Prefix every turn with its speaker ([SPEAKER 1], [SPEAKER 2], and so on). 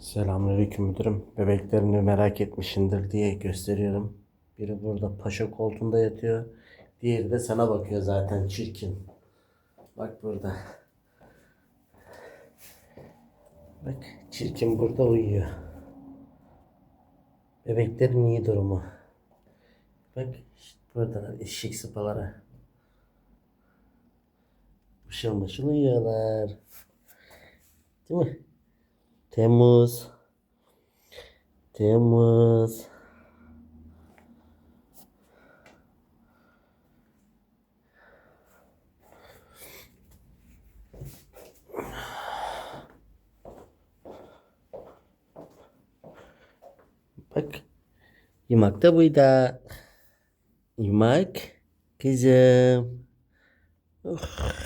[SPEAKER 1] Selamünaleyküm müdürüm. Bebeklerini merak etmişindir diye gösteriyorum. Biri burada paşa koltuğunda yatıyor. Diğeri de sana bakıyor zaten çirkin. Bak burada. Bak çirkin burada uyuyor. Bebeklerin iyi durumu. Bak işte burada eşek sıpaları. Mışıl mışıl uyuyorlar. Değil mi? Temmuz. Temmuz. Bak. Yumak da buydu. Yumak. Kızım. Oh.